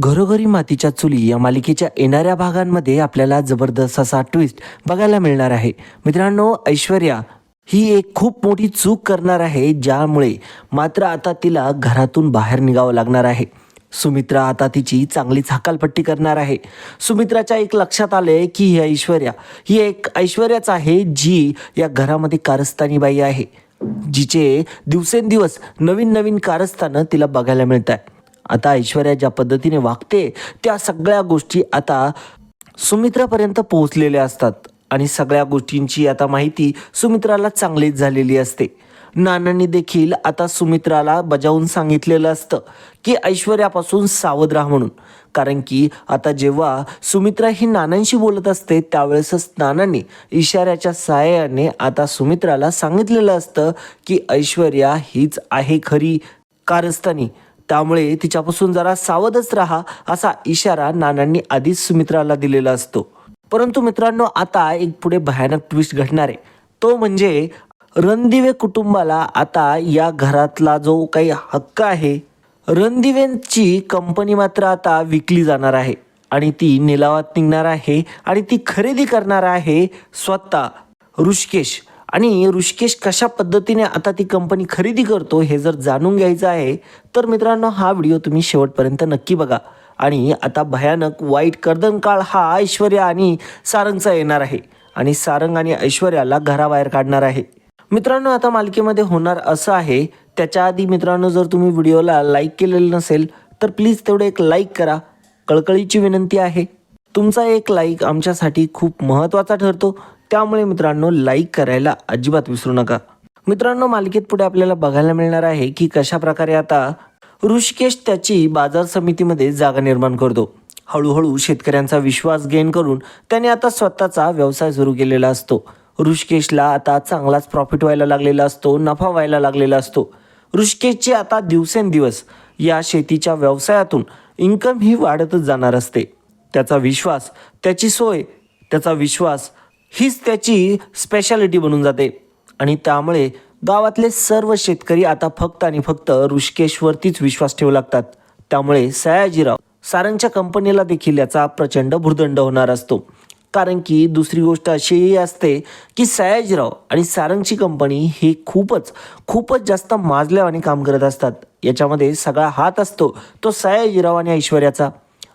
घरोघरी मातीच्या चुली या मालिकेच्या येणाऱ्या भागांमध्ये आपल्याला जबरदस्त असा ट्विस्ट बघायला मिळणार आहे. मित्रांनो ऐश्वर्या ही एक खूप मोठी चूक करणार आहे ज्यामुळे मात्र आता तिला घरातून बाहेर निघावं लागणार आहे. सुमित्रा आता तिची चांगलीच हकालपट्टी करणार आहे. सुमित्राच्या एक लक्षात आले की ही ऐश्वर्या ही एक ऐश्वर्याच आहे जी या घरामध्ये कारस्थानी बाई आहे जिचे दिवसेंदिवस नवीन नवीन कारस्थानं तिला बघायला मिळत आहे आता ऐश्वर्या ज्या पद्धतीने वागते त्या सगळ्या गोष्टी आता सुमित्रापर्यंत पोहोचलेल्या असतात. आणि सगळ्या गोष्टींची आता माहिती सुमित्राला चांगलीच झालेली असते. नानांनी देखील आता सुमित्राला बजावून सांगितलेलं असतं की ऐश्वर्यापासून सावध राहा म्हणून. कारण की आता जेव्हा सुमित्रा ही नानांशी बोलत असते त्यावेळेसच नानांनी इशाऱ्याच्या सहाय्याने आता सुमित्राला सांगितलेलं असतं की ऐश्वर्या हीच आहे खरी कारस्थानी. त्यामुळे तिच्यापासून जरा सावधच राहा असा इशारा नानांनी आधीच सुमित्राला दिलेला असतो. परंतु मित्रांनो आता एक पुढे भयानक ट्विस्ट घडणार आहे. तो म्हणजे रणदिवे कुटुंबाला आता या घरातला जो काही हक्क आहे रणदिवेंची कंपनी मात्र आता विकली जाणार आहे. आणि ती निलावात निघणार आहे आणि ती खरेदी करणार आहे स्वतः ऋषिकेश. आणि ऋषिकेश कशा पद्धतीने आता ती कंपनी खरेदी करतो हे जर जाणून घ्यायचं आहे तर मित्रांनो हा व्हिडिओ तुम्ही शेवटपर्यंत नक्की बघा. आणि आता भयानक वाईट कर्दन काळ हा ऐश्वर्या आणि सारंगचा येणार आहे. आणि सारंग आणि ऐश्वर्याला घराबाहेर काढणार आहे. मित्रांनो आता मालिकेमध्ये होणार असं आहे. त्याच्या आधी मित्रांनो जर तुम्ही व्हिडिओला लाईक केलेलं नसेल तर प्लीज तेवढं एक लाईक करा. कळकळीची विनंती आहे. तुमचा एक लाईक आमच्यासाठी खूप महत्त्वाचा ठरतो. त्यामुळे मित्रांनो लाईक करायला अजिबात विसरू नका. मित्रांनो मालिकेत पुढे आपल्याला बघायला मिळणार आहे की कशा प्रकारे आता ऋषिकेश त्याची बाजार समितीमध्ये जागा निर्माण करतो. हळूहळू शेतकऱ्यांचा विश्वास गेन करून त्याने आता स्वतःचा व्यवसाय सुरू केलेला असतो. ऋषिकेशला आता चांगलाच प्रॉफिट व्हायला लागलेला असतो नफा व्हायला लागलेला असतो. ऋषिकेशची आता दिवसेंदिवस या शेतीच्या व्यवसायातून इन्कम ही वाढतच जाणार असते. त्याचा विश्वास त्याची सोय त्याचा विश्वास हीच त्याची स्पेशालिटी बनून जाते. आणि त्यामुळे गावातले सर्व शेतकरी आता फक्त आणि फक्त ऋषिकेशवरतीच विश्वास ठेवू लागतात. त्यामुळे सयाजीराव सारंगच्या कंपनीला देखील याचा प्रचंड भुर्दंड होणार असतो. कारण की दुसरी गोष्ट अशीही असते की सयाजीराव आणि सारंगची कंपनी ही खूपच खूपच जास्त माजल्यावाने काम करत असतात. याच्यामध्ये सगळा हात असतो तो सयाजीराव आणि ऐश्वर्याचा.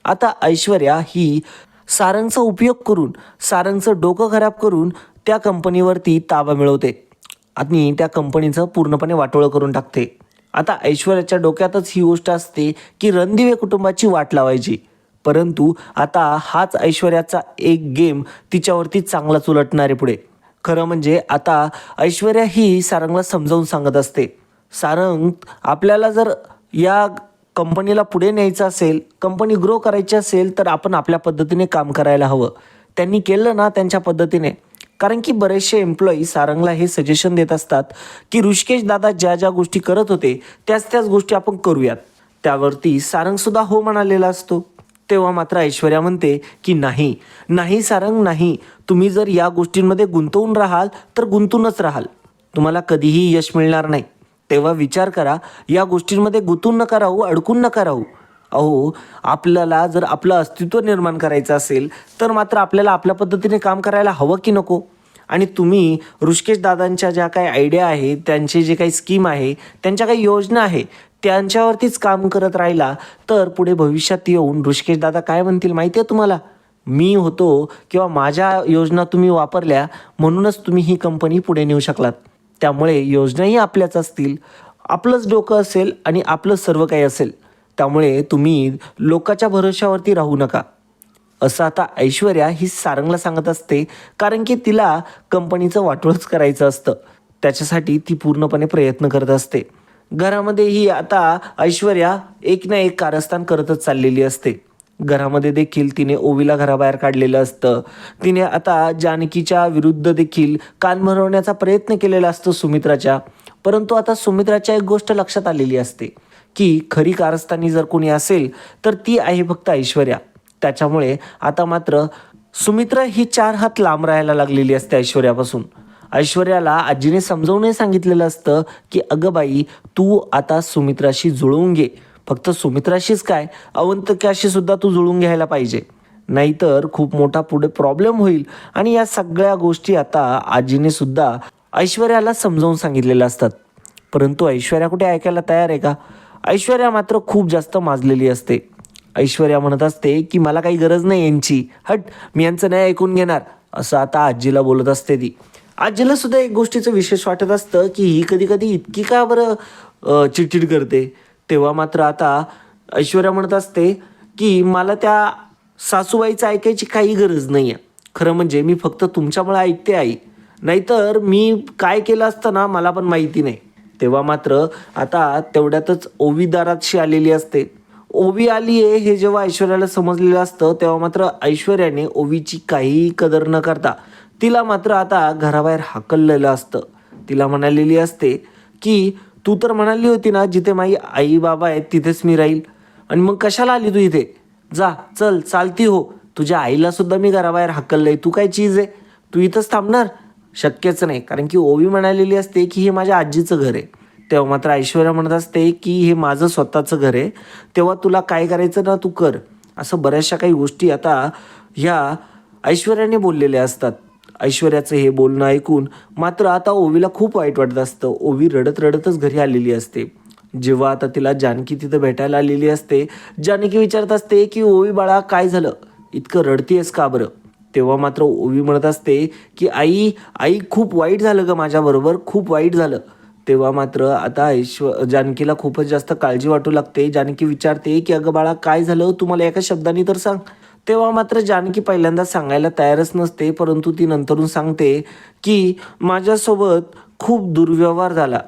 आता ऐश्वर्या ही सारंगचा उपयोग करून सारंगचं डोकं खराब करून त्या कंपनीवरती ताबा मिळवते. आणि त्या कंपनीचं पूर्णपणे वाटोळं करून टाकते. आता ऐश्वर्याच्या डोक्यातच ही गोष्ट असते की रणदिवे कुटुंबाची वाट लावायची. परंतु आता हाच ऐश्वर्याचा एक गेम तिच्यावरती चांगलाच उलटणार आहे पुढे. खरं म्हणजे आता ऐश्वर्या ही सारंगला समजावून सांगत असते. सारंग आपल्याला जर या कंपनीला पुढे न्यायचं असेल कंपनी ग्रो करायची असेल तर आपण आपल्या पद्धतीने काम करायला हवं. त्यांनी केलं ना त्यांच्या पद्धतीने. कारण की बरेचसे एम्प्लॉई सारंगला हे सजेशन देत असतात की ऋषिकेश दादा ज्या ज्या गोष्टी करत होते त्याच त्याच गोष्टी आपण करूयात. त्यावरती सारंगसुद्धा हो म्हणालेला असतो. तेव्हा मात्र ऐश्वर्या म्हणते की नाही नाही सारंग नाही. तुम्ही जर या गोष्टींमध्ये गुंतवून राहाल तर गुंतूनच राहाल. तुम्हाला कधीही यश मिळणार नाही. तेव्हा विचार करा या गोष्टींमध्ये गुंतून नका राहू अडकून नका राहू. अहो आपल्याला जर आपलं अस्तित्व निर्माण करायचं असेल तर मात्र आपल्याला आपल्या पद्धतीने काम करायला हवं की नको? आणि तुम्ही ऋषिकेश दादांच्या ज्या काही आयडिया आहे त्यांचे जे काही स्कीम आहे त्यांच्या काही योजना आहे त्यांच्यावरतीच काम करत राहिला तर पुढे भविष्यात येऊन ऋषिकेश दादा काय म्हणतील माहिती आहे तुम्हाला? मी होतो किंवा माझ्या योजना तुम्ही वापरल्या म्हणूनच तुम्ही ही कंपनी पुढे नेऊ शकलात. त्यामुळे योजनाही आपल्याच असतील आपलंच डोकं असेल आणि आपलं सर्व काही असेल. त्यामुळे तुम्ही लोकाच्या भरोशावरती राहू नका. असं आता ऐश्वर्या ही सारंगला सांगत असते कारण की तिला कंपनीचं वाटोळच करायचं असतं. त्याच्यासाठी ती पूर्णपणे प्रयत्न करत असते. घरामध्येही आता ऐश्वर्या एक ना एक कारस्थान करतच चाललेली असते. घरामध्ये देखील तिने ओवीला घराबाहेर काढलेलं असतं. तिने आता जानकीच्या विरुद्ध देखील कान भरवण्याचा प्रयत्न केलेला असतो सुमित्राच्या. परंतु आता सुमित्राच्या एक गोष्ट लक्षात आलेली असते की खरी कारस्थानी जर कोणी असेल तर ती आहे फक्त ऐश्वर्या. त्याच्यामुळे आता मात्र सुमित्रा ही चार हात लांब राहायला लागलेली असते ऐश्वर्यापासून. ऐश्वर्याला आजीने समजावूनही सांगितलेलं असतं की अगं बाई तू आता सुमित्राशी जुळवून घे. फक्त सुमित्राशीच काय? अवंतिकाशी सुद्धा तू जुळून घ्यायला पाहिजे. नाहीतर खूप मोठा पुढे प्रॉब्लेम होईल. आणि या सगळ्या गोष्टी आता आजीने सुद्धा ऐश्वर्याला समजावून सांगितलेल्या असतात. परंतु ऐश्वर्या कुठे ऐकायला तयार आहे का? ऐश्वर्या मात्र खूप जास्त माजलेली असते. ऐश्वर्या म्हणत असते की मला काही गरज नाही यांची. हट मी यांचं नाही ऐकून घेणार. असं आता आजीला बोलत असते ती. आजीला सुद्धा एक गोष्टीचं विशेष वाटत असतं की ही कधी कधी इतकी का बरं चिडचिड करते? तेव्हा मात्र आता ऐश्वर्या म्हणत असते की मला त्या सासूबाईचं ऐकायची काही गरज नाही आहे खरं म्हणजे मी फक्त तुमच्यामुळे ऐकते आई. नाहीतर मी काय केलं असतं ना मला पण माहिती नाही. तेव्हा मात्र आता तेवढ्यातच ओवी दारातशी आलेली असते. ओवी आली आहे हे जेव्हा ऐश्वर्याला समजलेलं असतं तेव्हा मात्र ऐश्वर्याने ओवीची काहीही कदर न करता तिला मात्र आता घराबाहेर हाकललेलं असतं. तिला म्हणालेली असते की तू तर म्हणाली होती ना जिथे माझी आई बाबा आहेत तिथेच मी राहील. आणि मग कशाला आली तू इथे? जा चल चालती हो. तुझ्या आईला सुद्धा मी घराबाहेर हाकललंय. तू काय चीज आहे? तू इथंच थांबणार? शक्यच नाही. कारण की ओवी म्हणालेली असते की हे माझ्या आजीचं घर आहे. तेव्हा मात्र ऐश्वर्या म्हणत असते की हे माझं स्वतःचं घर आहे. तेव्हा तुला काय करायचं ना तू कर. असं बऱ्याचशा काही गोष्टी आता ह्या ऐश्वर्याने बोललेल्या असतात. ऐश्वर्याचं हे बोलणं ऐकून मात्र आता ओवीला खूप वाईट वाटत असतं. ओवी रडत रडतच घरी आलेली असते. जेव्हा आता तिला जानकी तिथं भेटायला आलेली असते जानकी विचारत असते की ओवी बाळा काय झालं? इतकं रडतीयस का बरं? तेव्हा मात्र ओवी म्हणत असते की आई आई खूप वाईट झालं का माझ्याबरोबर खूप वाईट झालं. तेव्हा मात्र आता ऐश्व जानकीला खूपच जास्त काळजी वाटू लागते. जानकी विचारते की अगं बाळा काय झालं? तुम्हाला एका शब्दाने तर सांग. तेव्हा मात्र जानकी पहिल्यांदा सांगायला तयारच नसते परंतु ती नंतरून सांगते की माझ्यासोबत खूप दुर्व्यवहार झाला.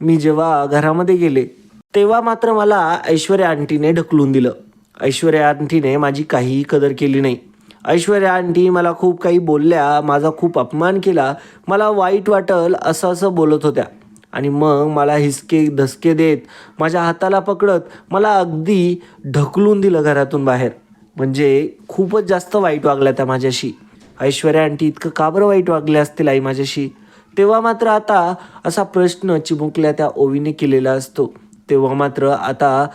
मी जेव्हा घरामध्ये गेले तेव्हा मात्र मला ऐश्वर्या आंटीने ढकलून दिलं. ऐश्वर्या आंटीने माझी काहीही कदर केली नाही. ऐश्वर्या आंटी मला खूप काही बोलल्या माझा खूप अपमान केला मला वाईट वाटल असं असं बोलत होत्या. आणि मग मला हिसके धसके देत माझ्या हाताला पकडत मला अगदी ढकलून दिलं घरातून बाहेर. म्हणजे खूपच जास्त वाईट वागल्या त्या माझ्याशी. ऐश्वर्या आंटी इतकं का बरं वाईट वागले असतील आई माझ्याशी? तेव्हा मात्र आता असा प्रश्न चिमुकल्या त्या ओवीने केलेला असतो. तेव्हा मात्र आता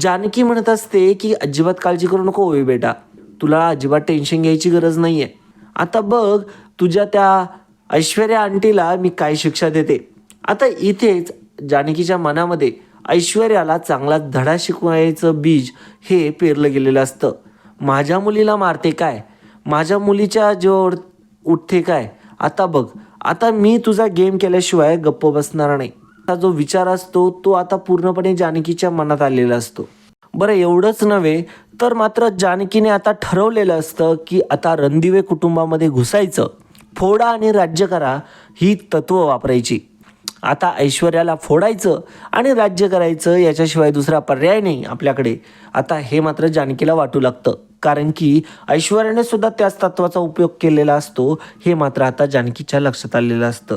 जानकी म्हणत असते की अजिबात काळजी करू नको ओवी बेटा. तुला अजिबात टेन्शन घ्यायची गरज नाही आहे आता बघ तुझ्या त्या ऐश्वर्या आंटीला मी काय शिक्षा देते. आता इथेच जानकीच्या मनामध्ये ऐश्वर्याला चांगला धडा शिकवायचं बीज हे पेरलं गेलेलं असतं. माझ्या मुलीला मारते काय? माझ्या मुलीच्या जोड उठते काय? आता बघ आता मी तुझा गेम केल्याशिवाय गप्प बसणार नाही. हा जो विचार असतो तो आता पूर्णपणे जानकीच्या मनात आलेला असतो. बरं एवढंच नव्हे तर मात्र जानकीने आता ठरवलेलं असतं की आता रणदिवे कुटुंबामध्ये घुसायचं. फोडा आणि राज्य करा ही तत्त्व वापरायची. आता ऐश्वर्याला फोडायचं आणि राज्य करायचं याच्याशिवाय दुसरा पर्याय नाही आपल्याकडे. आता हे मात्र जानकीला वाटू लागतं. कारण की ऐश्वर्याने सुद्धा त्याच तत्वाचा उपयोग केलेला असतो हे मात्र आता जानकीच्या लक्षात आलेलं असतं.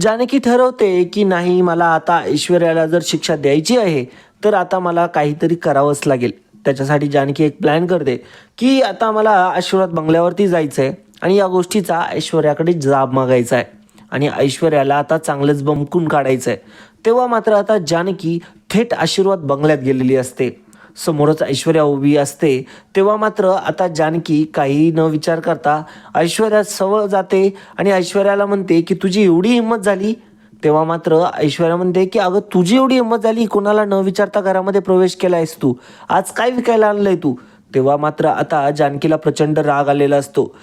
जानकी ठरवते की नाही मला आता ऐश्वर्याला जर शिक्षा द्यायची आहे तर आता मला काहीतरी करावंच लागेल. त्याच्यासाठी जानकी एक प्लॅन करते की आता मला आशीर्वाद बंगल्यावरती जायचं आहे आणि या गोष्टीचा ऐश्वर्याकडे जाब मागायचा आहे. आणि ऐश्वर्याला आता चांगलंच बमकून काढायचं आहे तेव्हा मात्र आता जानकी थेट आशीर्वाद बंगल्यात गेलेली असते. समोरच ऐश्वर्या उभी असते. तेव्हा मात्र आता जानकी काही न विचार करता ऐश्वर्या सवळ जाते आणि ऐश्वर्याला म्हणते की तुझी एवढी हिंमत झाली? तेव्हा मात्र ऐश्वर्या म्हणते की अगं तुझी एवढी हिंमत झाली? कोणाला न विचारता घरामध्ये प्रवेश केला आहेस तू? आज काय विकायला आणलंय तू? तेव्हा मात्र आता जानकीला प्रचंड राग आलेला असतो.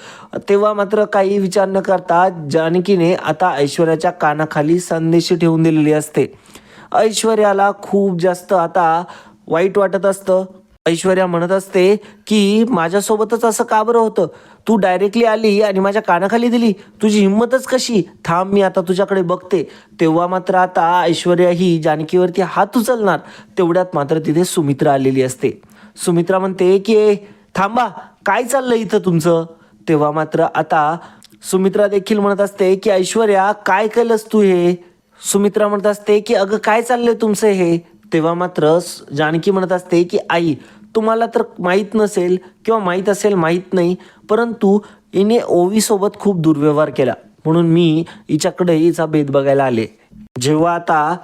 तेव्हा मात्र काही विचार न करता जानकीने आता ऐश्वर्याच्या कानाखाली संदेशी ठेवून दिलेली असते. ऐश्वर्याला खूप जास्त आता वाईट वाटत असतं. ऐश्वर्या म्हणत असते की माझ्यासोबतच असं का बरं होतं? तू डायरेक्टली आली आणि माझ्या कानाखाली दिली. तुझी हिंमतच कशी? थांब मी आता तुझ्याकडे बघते. तेव्हा मात्र आता ऐश्वर्या ही जानकीवरती हात उचलणार. तेवढ्यात मात्र तिथे सुमित्रा आलेली असते. सुमित्रा म्हणते की "ए, थांबा काय चाललंय इथं तुमचं? तेव्हा मात्र आता सुमित्रा देखील म्हणत असते की ऐश्वर्या काय केलंस तू हे? सुमित्रा म्हणत असते की अगं काय चाललंय तुमचं हे? तेव्हा मात्र जानकी म्हणत असते की आई तुम्हाला तर माहीत नसेल किंवा माहीत असेल माहीत नाही परंतु हिने ओवीसोबत खूप दुर्व्यवहार केला. म्हणून मी हिच्याकडे हिचा भेद बघायला आले. जेव्हा आता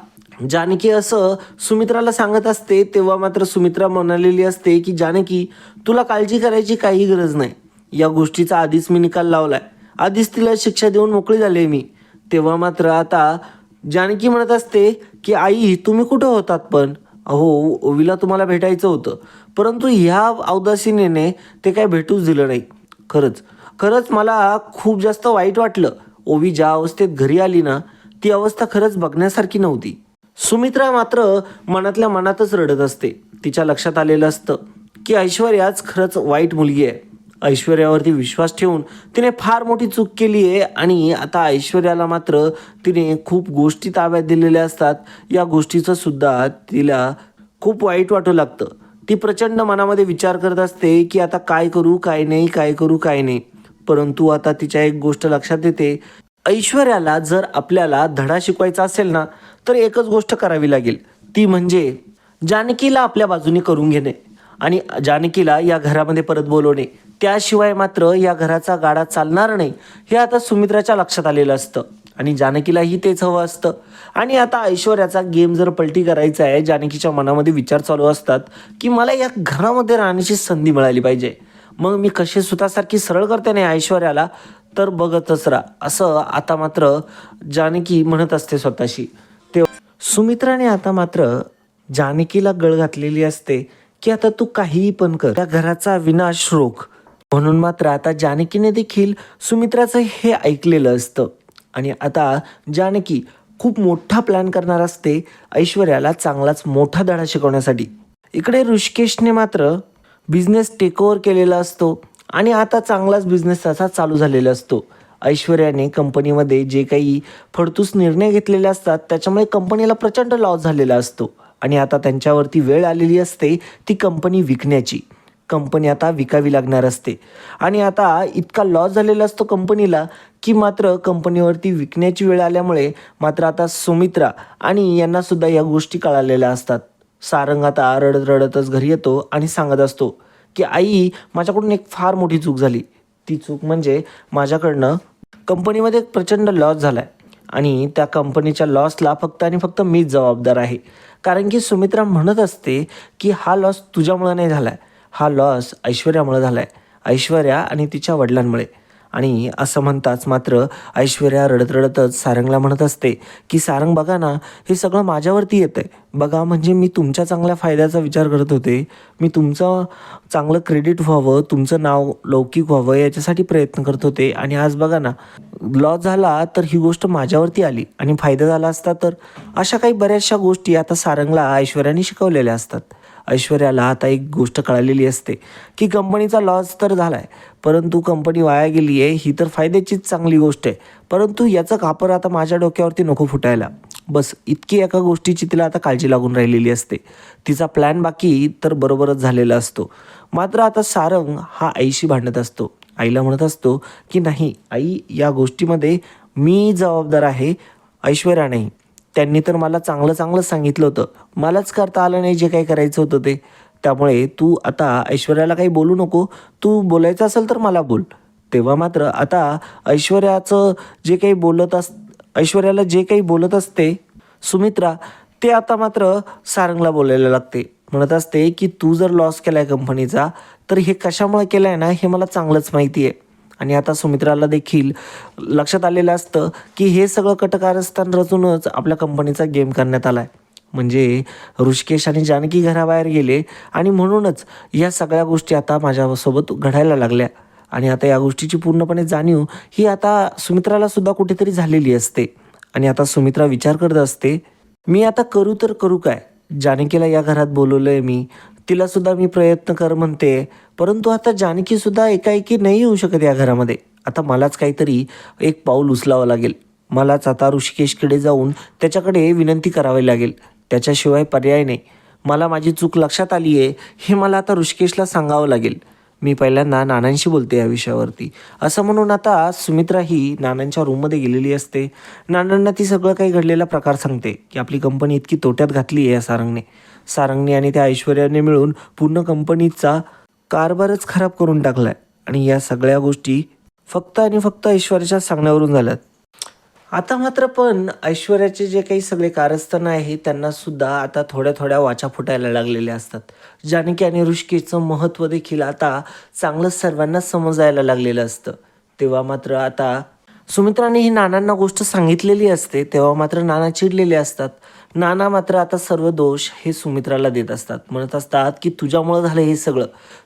जानकी असं सुमित्राला सांगत असते तेव्हा मात्र सुमित्रा म्हणालेली असते की जानकी तुला काळजी करायची काही गरज नाही. या गोष्टीचा आधीच मी निकाल लावलाय. आधीच तिला शिक्षा देऊन मोकळी झाली मी. तेव्हा मात्र आता जानकी म्हणत असते की आई तुम्ही कुठं होतात पण? अहो ओवीला तुम्हाला भेटायचं होतं. परंतु ह्या अवदासीनेने ते काय भेटूच दिलं नाही. खरंच खरंच मला खूप जास्त वाईट वाटलं. ओवी ज्या अवस्थेत घरी आली ना ती अवस्था खरंच बघण्यासारखी नव्हती. सुमित्रा मात्र मनातल्या मनातच रडत असते. तिच्या लक्षात आलेलं असतं की ऐश्वर्याच खरंच वाईट मुलगी आहे. ऐश्वर्यावरती विश्वास ठेवून तिने फार मोठी चूक केली आहे आणि आता ऐश्वर्याला मात्र तिने खूप गोष्टी ताब्यात दिलेल्या असतात. या गोष्टीचं सुद्धा तिला खूप वाईट वाटू लागतं. ती प्रचंड मनामध्ये विचार करत असते की आता काय करू काय नाही काय करू काय नाही. परंतु आता तिच्या एक गोष्ट लक्षात येते ऐश्वर्याला जर आपल्याला धडा शिकवायचा असेल ना तर एकच गोष्ट करावी लागेल. ती म्हणजे जानकीला आपल्या बाजूने करून घेणे आणि जानकीला या घरामध्ये परत बोलवणे. त्याशिवाय मात्र या घराचा गाडा चालणार नाही हे आता सुमित्राच्या लक्षात आलेलं असतं. आणि जानकीलाही तेच हवं असतं. आणि आता ऐश्वर्याचा गेम जर पलटी करायचा आहे जानकीच्या मनामध्ये विचार चालू असतात की मला या घरामध्ये राहण्याची संधी मिळाली पाहिजे. मग मी कसे सुतासारखी सरळ करते नाही ऐश्वर्याला? तर बघतच राहा. असं आता मात्र जानकी म्हणत असते स्वतःशी. तेव्हा सुमित्राने आता मात्र जानकीला गळ घातलेली असते की आता तू काहीही पण कर. त्या घराचा विनाश रोख. म्हणून मात्र आता जानकीने देखील सुमित्राचं हे ऐकलेलं असतं. आणि आता जानकी खूप मोठा प्लॅन करणार असते ऐश्वर्याला चांगलाच मोठा धडा शिकवण्यासाठी. इकडे ऋषिकेशने मात्र बिझनेस टेकओव्हर केलेला असतो. आणि आता चांगलाच बिझनेस त्याचा चालू झालेला असतो. ऐश्वर्याने कंपनीमध्ये जे काही फडतूस निर्णय घेतलेले असतात त्याच्यामुळे कंपनीला प्रचंड लॉस झालेला असतो. आणि आता त्यांच्यावरती वेळ आलेली असते ती कंपनी विकण्याची. कंपनी आता विकावी लागणार असते. आणि आता इतका लॉस झालेला असतो कंपनीला की मात्र कंपनीवरती विकण्याची वेळ आल्यामुळे मात्र आता सुमित्रा आणि यांनासुद्धा या गोष्टी कळालेल्या असतात. सारंग आता रडत रडतच घरी येतो आणि सांगत असतो की आई माझ्याकडून एक फार मोठी चूक झाली. ती चूक म्हणजे माझ्याकडनं कंपनीमध्ये एक प्रचंड लॉस झाला आहे आणि त्या कंपनीच्या लॉसला फक्त आणि फक्त मीच जबाबदार आहे. कारण की सुमित्रा म्हणत असते की हा लॉस तुझ्यामुळं नाही झाला आहे हा लॉस ऐश्वर्यामुळे झाला आहे ऐश्वर्या आणि तिच्या वडिलांमुळे. आणि असं म्हणताच मात्र ऐश्वर्या रडत रडतच सारंगला म्हणत असते की सारंग बघा ना हे सगळं माझ्यावरती येतं आहे बघा म्हणजे मी तुमच्या चांगल्या फायद्याचा विचार करत होते. मी तुमचं चांगलं क्रेडिट व्हावं तुमचं नाव लौकिक व्हावं याच्यासाठी प्रयत्न करत होते. आणि आज बघा ना लॉस झाला तर ही गोष्ट माझ्यावरती आली. आणि फायदा झाला असता तर अशा काही बऱ्याचशा गोष्टी आता सारंगला ऐश्वर्याने शिकवलेल्या असतात. ऐश्वर्याला आता एक गोष्ट कळालेली असते की कंपनीचा लॉस तर झाला आहे परंतु कंपनी वाया गेली आहे ही तर फायद्याचीच चांगली गोष्ट आहे. परंतु याचं कापर आता माझ्या डोक्यावरती नको फुटायला. बस इतकी एका गोष्टीची तिला आता काळजी लागून राहिलेली असते. तिचा प्लॅन बाकी तर बरोबरच झालेला असतो. मात्र आता सारंग हा आईशी भांडत असतो. आईला म्हणत असतो की नाही आई या गोष्टीमध्ये मी जबाबदार आहे ऐश्वर्या नाही. त्यांनी तर मला चांगलं चांगलं सांगितलं होतं. मलाच करता आलं नाही जे काही करायचं होतं ते. त्यामुळे तू आता ऐश्वर्याला काही बोलू नको. तू बोलायचं असेल तर मला बोल. तेव्हा मात्र आता ऐश्वर्याचं जे काही बोलत अस ऐश्वर्याला जे काही बोलत असते सुमित्रा ते आता मात्र सारंगला बोलायला लागते. म्हणत असते की तू जर लॉस केला आहे कंपनीचा तर हे कशामुळे केलं आहे ना हे मला चांगलंच माहिती आहे आणि आता सुमित्राला देखील लक्षात आलेलं असतं की हे सगळं कटकारस्थान रचूनच आपल्या कंपनीचा गेम करण्यात आला आहे म्हणजे ऋषिकेश आणि जानकी घराबाहेर गेले आणि म्हणूनच या सगळ्या गोष्टी आता माझ्यासोबत घडायला लागल्या. आणि आता या गोष्टीची पूर्णपणे जाणीव ही आता सुमित्राला सुद्धा कुठेतरी झालेली असते. आणि आता सुमित्रा विचार करत असते मी आता करू तर करू काय? जानकीला या घरात बोलवलं आहे मी. तिला सुद्धा मी प्रयत्न कर म्हणते. परंतु आता जानकी सुद्धा एकाएकी नाही येऊ शकत या घरामध्ये. आता मलाच काहीतरी एक पाऊल उचलावं लागेल. मलाच आता ऋषिकेशकडे जाऊन त्याच्याकडे विनंती करावी लागेल. त्याच्याशिवाय पर्याय नाही. मला माझी चूक लक्षात आली आहे हे मला आता ऋषिकेशला सांगावं लागेल. मी पहिल्यांदा नानांशी बोलते या विषयावरती. असं म्हणून आता सुमित्रा ही नानांच्या रूममध्ये गेलेली असते. नानांना ती सगळं काही घडलेला प्रकार सांगते की आपली कंपनी इतकी तोट्यात घातली आहे या सारंगने. सारंगने आणि त्या ऐश्वर्याने मिळून पूर्ण कंपनीचा कारभारच खराब करून टाकलाय. आणि या सगळ्या गोष्टी फक्त आणि फक्त ऐश्वर्याच्या सांगण्यावरून झाल्यात. आता मात्र पण ऐश्वर्याचे जे काही सगळे कारस्थानं आहे त्यांना सुद्धा आता थोड्या थोड्या वाचा फुटायला लागलेल्या असतात. जानकी आणि ऋषिकेचं महत्त्व देखील आता चांगलं सर्वांना समजायला लागलेलं असतं. तेव्हा मात्र आता सुमित्राने ही नानांना गोष्ट सांगितलेली असते तेव्हा मात्र नाना चिडलेले असतात. नाना मात्र आता सर्व दोष हे सुमित्राला देत असतात. म्हणत असतात की तुझ्यामुळं झालं हे सगळं.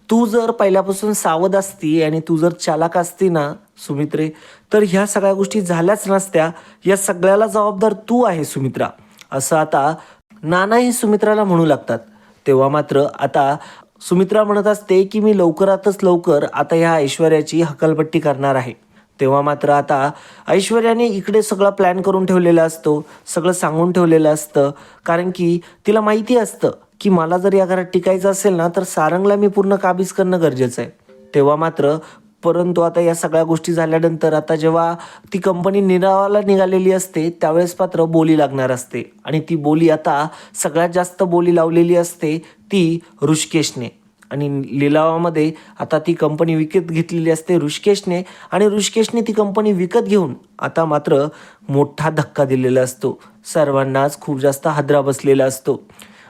तू जर पहिल्यापासून सावध असती आणि तू जर चालाक असती ना सुमित्रे तर ह्या सगळ्या गोष्टी झाल्याच नसत्या. या सगळ्याला जबाबदार तू आहे सुमित्रा. असं आता नानाही सुमित्राला म्हणू लागतात. तेव्हा मात्र आता सुमित्रा म्हणत असते की मी लवकरातच लवकर आता ह्या ऐश्वर्याची हकालपट्टी करणार आहे. तेव्हा मात्र आता ऐश्वर्याने इकडे सगळा प्लॅन करून ठेवलेला असतो सगळं सांगून ठेवलेलं असतं. कारण की तिला माहिती असतं की मला जर या घरात टिकायचं असेल ना तर सारंगला मी पूर्ण काबीज करणं गरजेचं आहे. तेव्हा मात्र परंतु आता या सगळ्या गोष्टी झाल्यानंतर आता जेव्हा ती कंपनी निरावाला निघालेली असते त्यावेळेस मात्र बोली लागणार असते. आणि ती बोली आता सगळ्यात जास्त बोली लावलेली असते ती ऋषिकेशने. आणि लिलावामध्ये आता ती कंपनी विकत घेतलेली असते ऋषिकेशने. आणि ऋषिकेशने ती कंपनी विकत घेऊन आता मात्र मोठा धक्का दिलेला असतो. सर्वांनाच खूप जास्त हादरा बसलेला असतो.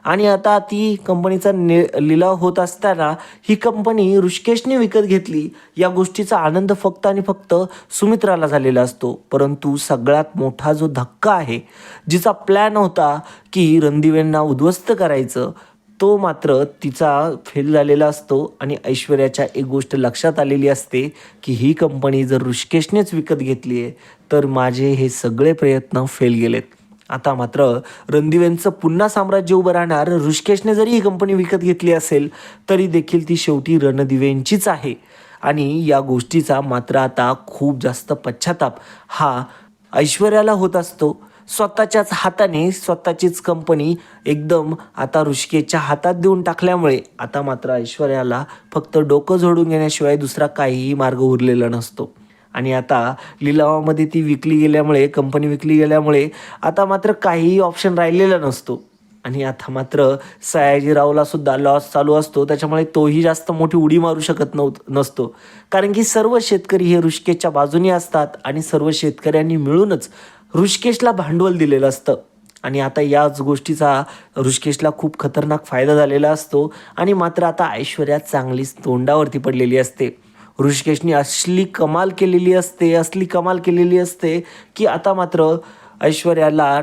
आणि आता ती कंपनीचा नि लिलाव होत असताना ही कंपनी ऋषिकेशने विकत घेतली. या गोष्टीचा आनंद फक्त आणि फक्त सुमित्राला झालेला असतो. परंतु सगळ्यात मोठा जो धक्का आहे जिचा प्लॅन होता की रणदिवेंना उद्ध्वस्त करायचं तो मात्र तिचा फेल झालेला असतो आणि ऐश्वर्याच्या एक गोष्ट लक्षात आलेली असते की ही कंपनी जर ऋषिकेशनेच विकत घेतली आहे तर माझे हे सगळे प्रयत्न फेल गेलेत. आता मात्र रणदिवेंचं पुन्हा साम्राज्य उभं राहणार ऋषिकेशने जरी ही कंपनी विकत घेतली असेल तरी देखील ती शेवटी रणदिवेंचीच आहे. आणि या गोष्टीचा मात्र आता खूप जास्त पश्चाताप हा ऐश्वर्याला होत असतो. स्वतःच्याच हाताने स्वतःचीच कंपनी एकदम आता ऋषिकेच्या हातात देऊन टाकल्यामुळे आता मात्र ऐश्वर्याला फक्त डोकं झोडून घेण्याशिवाय दुसरा काहीही मार्ग उरलेला नसतो. आणि आता लिलावामध्ये ती विकली गेल्यामुळे कंपनी विकली गेल्यामुळे आता मात्र काहीही ऑप्शन राहिलेला नसतो. आणि आता मात्र सयाजीरावला सुद्धा लॉस चालू असतो. त्याच्यामुळे तोही जास्त मोठी उडी मारू शकत नव्हत नसतो. कारण की सर्व शेतकरी हे ऋषिकेच्या बाजूने असतात आणि सर्व शेतकऱ्यांनी मिळूनच ऋषिकेशला भांडवल दिलेलं असतं. आणि आता याच गोष्टीचा ऋषिकेशला खूप खतरनाक फायदा झालेला असतो. आणि मात्र आता ऐश्वर्या चांगलीच तोंडावरती पडलेली असते. ऋषिकेशनी असली कमाल केलेली असते असली कमाल केलेली असते की आता मात्र ऐश्वर्याला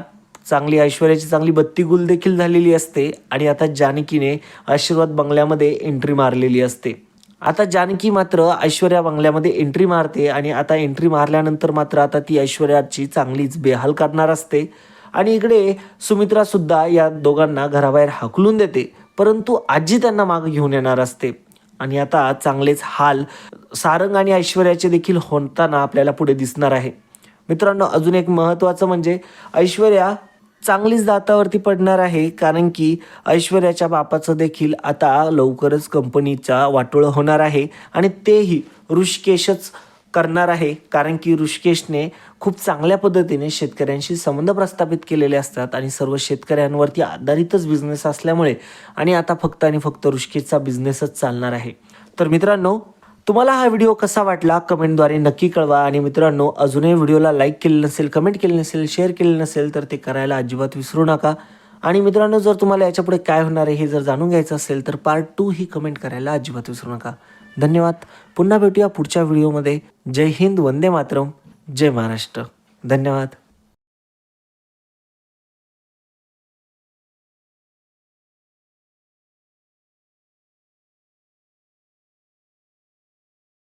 चांगली ऐश्वर्याची चांगली बत्तीगुल देखील झालेली असते. आणि आता जानकीने आशीर्वाद बंगल्यामध्ये एंट्री मारलेली असते. आता जानकी मात्र ऐश्वर्या बंगल्यामध्ये एंट्री मारते आणि आता एंट्री मारल्यानंतर मात्र आता ती ऐश्वर्याची चांगलीच बेहाल करणार असते. आणि इकडे सुमित्रासुद्धा या दोघांना घराबाहेर हाकलून देते परंतु आजी त्यांना मागं घेऊन येणार असते. आणि आता चांगलेच हाल सारंग आणि ऐश्वर्याचे देखील होताना आपल्याला पुढे दिसणार आहे. मित्रांनो अजून एक महत्त्वाचं म्हणजे ऐश्वर्या चांगलीच दातावरती पडणार आहे कारण की ऐश्वर्याच्या बापाचं देखील आता लवकरच कंपनीचा वाटोळं होणार आहे आणि तेही ऋषिकेशच करणार आहे कारण की ऋषिकेशने खूप चांगल्या पद्धतीने शेतकऱ्यांशी संबंध प्रस्थापित केलेले असतात आणि सर्व शेतकऱ्यांवरती आधारितच बिझनेस असल्यामुळे आणि आता फक्त आणि फक्त ऋषिकेशचा बिझनेसच चालणार आहे. तर मित्रांनो तुम्हाला हा व्हिडिओ कसा वाटला कमेंटद्वारे नक्की कळवा. आणि मित्रांनो अजूनही व्हिडिओला लाईक केले नसेल कमेंट केले नसेल शेअर केले नसेल तर ते करायला अजिबात विसरू नका. आणि मित्रांनो जर तुम्हाला याच्यापुढे काय होणार आहे हे जर जाणून घ्यायचं असेल तर पार्ट टू ही कमेंट करायला अजिबात विसरू नका. धन्यवाद. पुन्हा भेटूया पुढच्या व्हिडिओमध्ये जय हिंद वंदे मातरम. जय महाराष्ट्र. धन्यवाद.